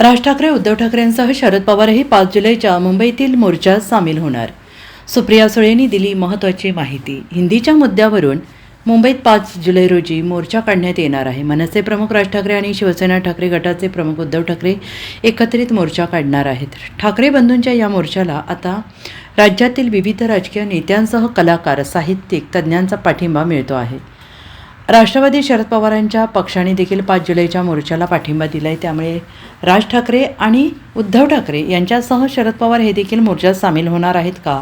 राज ठाकरे उद्धव ठाकरेंसह शरद पवारही पाच जुलैच्या मुंबईतील मोर्चात सामील होणार. सुप्रिया सुळेंनी दिली महत्त्वाची माहिती. हिंदीच्या मुद्द्यावरून मुंबईत पाच जुलै रोजी मोर्चा काढण्यात येणार आहे. मनसे प्रमुख राज ठाकरे आणि शिवसेना ठाकरे गटाचे प्रमुख उद्धव ठाकरे एकत्रित मोर्चा काढणार आहेत. ठाकरे बंधूंच्या या मोर्चाला आता राज्यातील विविध राजकीय नेत्यांसह कलाकार साहित्यिक तज्ज्ञांचा पाठिंबा मिळतो आहे. राष्ट्रवादी शरद पवारांच्या पक्षाने देखील पाच जुलैच्या मोर्चाला पाठिंबा दिला आहे त्यामुळे राज ठाकरे आणि उद्धव ठाकरे यांच्यासह शरद पवार हे देखील मोर्चात सामील होणार आहेत का?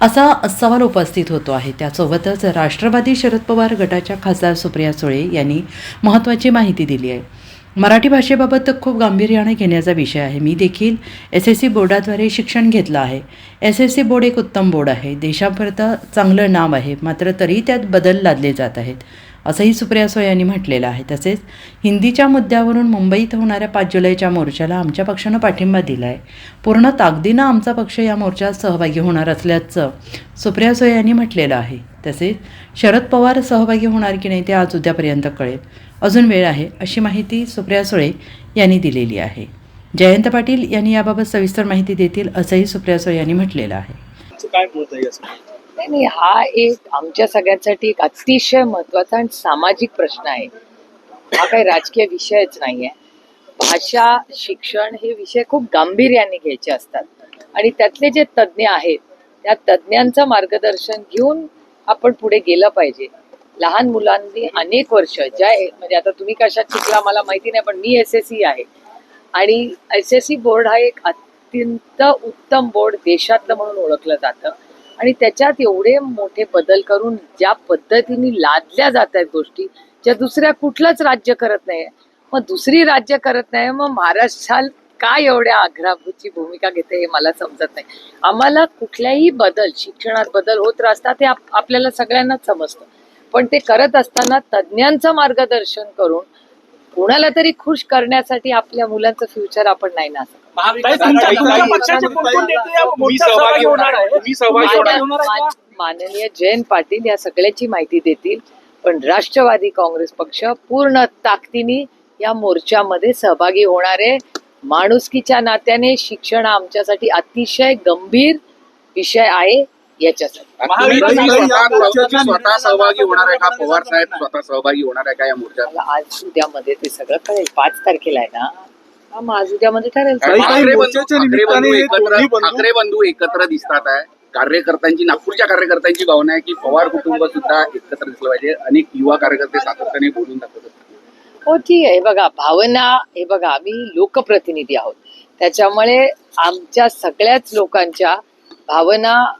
असा सवाल उपस्थित होतो आहे. त्यासोबतच राष्ट्रवादी शरद पवार गटाच्या खासदार सुप्रिया सुळे यांनी महत्त्वाची माहिती दिली आहे. मराठी भाषेबाबत खूप गांभीर्याने घेण्याचा विषय आहे. मी देखील एस एस सी बोर्डाद्वारे शिक्षण घेतलं आहे. एस एस सी बोर्ड एक उत्तम बोर्ड आहे. देशापर्यंत चांगलं नाव आहे. मात्र तरी त्यात बदल लादले जात आहेत. असंही सुप्रिया सोय यांनी म्हटलेलं आहे. तसेच हिंदीच्या मुद्द्यावरून मुंबईत होणाऱ्या पाच जुलैच्या मोर्चाला आमच्या पक्षानं पाठिंबा दिला आहे पूर्ण ताकदीनं आमचा पक्ष या मोर्चात सहभागी होणार असल्याचं सुप्रिया सोय यांनी म्हटलेलं आहे. तसेच शरद पवार सहभागी होणार की नाही ते आज उद्यापर्यंत कळेल. अजून वेळ आहे अशी माहिती सुप्रिया सुळे यांनी दिलेली आहे. जयंत पाटील यांनी याबाबत सविस्तर माहिती देतील असंही सुप्रिया सुळे यांनी म्हटलेलं आहे. नाही नाही हा एक आमच्या सगळ्यांसाठी एक अतिशय महत्त्वाचा आणि सामाजिक प्रश्न आहे. हा काही राजकीय विषयच नाहीये. भाषा शिक्षण हे विषय खूप गांभीर्याने घ्यायचे असतात. आणि त्यातले जे तज्ज्ञ आहेत त्या तज्ज्ञांचं मार्गदर्शन घेऊन आपण पुढे गेलं पाहिजे. लहान मुलांनी अनेक वर्ष ज्या म्हणजे आता तुम्ही कशात शिकला मला माहिती नाही पण मी एस एस सी आहे. आणि एस एस सी बोर्ड हा एक अत्यंत उत्तम बोर्ड देशातलं म्हणून ओळखलं जातं. आणि त्याच्यात एवढे मोठे बदल करून ज्या पद्धतीने लादल्या जात आहेत गोष्टी ज्या दुसऱ्या कुठलंच राज्य करत नाही मग दुसरी राज्य करत नाही मग महाराष्ट्रात काय एवढ्या आग्रहाची भूमिका घेते हे मला समजत नाही. आम्हाला कुठल्याही बदल शिक्षणात बदल होत असतात ते आपल्याला सगळ्यांनाच समजतं. पण ते करत असताना तज्ज्ञांचं मार्गदर्शन करून कुणाला तरी खुश करण्यासाठी आपल्या मुलांचं फ्युचर आपण नाही ना ताई, तुमच्या तुमच्या पक्षाचे कोण कोण नेते या मोर्चात सहभागी होणार आहे मी सहभागी होणार होणार. आहे का? मान- माननीय जयंत पाटील या सगळ्याची माहिती देतील पण राष्ट्रवादी काँग्रेस पक्ष पूर्ण ताकदीने या मोर्चामध्ये सहभागी होणार आहे. माणुसकीच्या नात्याने शिक्षण आमच्यासाठी अतिशय गंभीर विषय आहे याच्यासाठी. स्वतः सहभागी होणार आहे का? समर्थन पवार साहेब नाही. स्वतः सहभागी होणार आहे का या आज उद्यामध्ये ते सगळं कळेल. पाच तारखेला आहे ना? आज उद्यामध्ये ठरेल काही- काही ठाकरे बंधू मोर्चाच्या ठाकरे बंधू निमित्ताने एकत्र दोन्ही बंधू- ठाकरे बंधू एकत्र दिसतात आहे. कार्यकर्त्यांची नागपूरच्या कार्यकर्त्यांची भावना आहे की पवार कुटुंब सुद्धा एकत्र दिसलं पाहिजे. अनेक युवा कार्यकर्ते सातत्याने बोलून दाखवत असतात हो ठीक आहे. हे बघा भावना हे बघा आम्ही लोकप्रतिनिधी आहोत. त्याच्यामुळे आमच्या सगळ्याच लोकांच्या भावना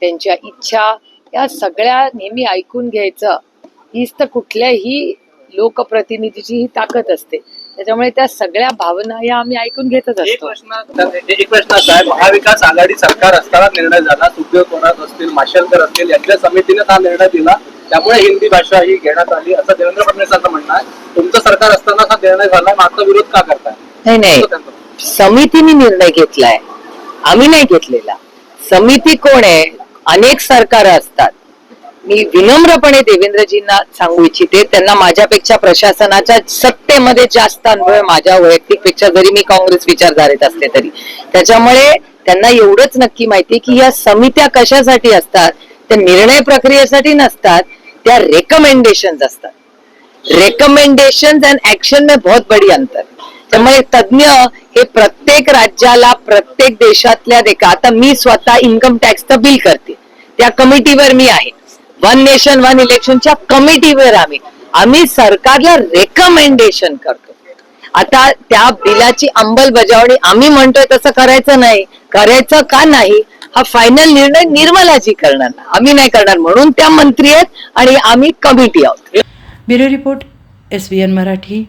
त्यांच्या इच्छा या सगळ्या नेहमी ऐकून घ्यायचं. हीच तर कुठल्याही लोकप्रतिनिधीची ही ताकद असते. त्याच्यामुळे त्या सगळ्या भावना या आम्ही ऐकून घेतच एक असतो. प्रश्न एक प्रश्न असा आहे महाविकास आघाडी सरकार असताना निर्णय झाला सुखदेव थोरात असतील माशेलकर असतील यांच्या समितीने हा निर्णय दिला. त्यामुळे हिंदी भाषा ही घेण्यात आली. असं देवेंद्र फडणवीसांचं म्हणणं आहे. तुमचं सरकार असताना हा निर्णय झाला मग आता विरोध का करताय? नाही नाही. असं त्यांचं म्हणणं. समितीने निर्णय घेतलाय. आम्ही नाही घेतलेला. समिती कोण आहे? अनेक सरकार असतात. मी विनम्रपणे देवेंद्रजींना सांगू इच्छिते त्यांना माझ्यापेक्षा प्रशासनाच्या सत्तेमध्ये जास्त अनुभव आहे माझ्या वैयक्तिकपेक्षा जरी मी काँग्रेस विचारधारेत असते तरी. त्याच्यामुळे त्यांना एवढंच नक्की माहिती की या समित्या कशासाठी असतात त्या निर्णय प्रक्रियेसाठी नसतात त्या रेकमेंडेशन असतात. रेकमेंडेशन अँड ऍक्शन मे बहुत बडी अंतर त्यामुळे तज्ञ हे प्रत्येक राज्याला प्रत्येक देशातल्या देखा आता मी स्वतः इन्कम टॅक्सचं बिल करते. त्या कमिटीवर मी आहे. वन नेशन वन इलेक्शनच्या कमिटीवर आम्ही. आम्ही सरकारला रेकमेंडेशन करतो. आता त्या बिलाची अंमलबजावणी आम्ही म्हणतोय तसं करायचं नाही. करायचं का नाही? हा फायनल निर्णय निर्मलाजी करणार. आम्ही नाही करणार म्हणून त्या मंत्री आहेत आणि आम्ही कमिटी आहोत. Bureau report S V N Marathi.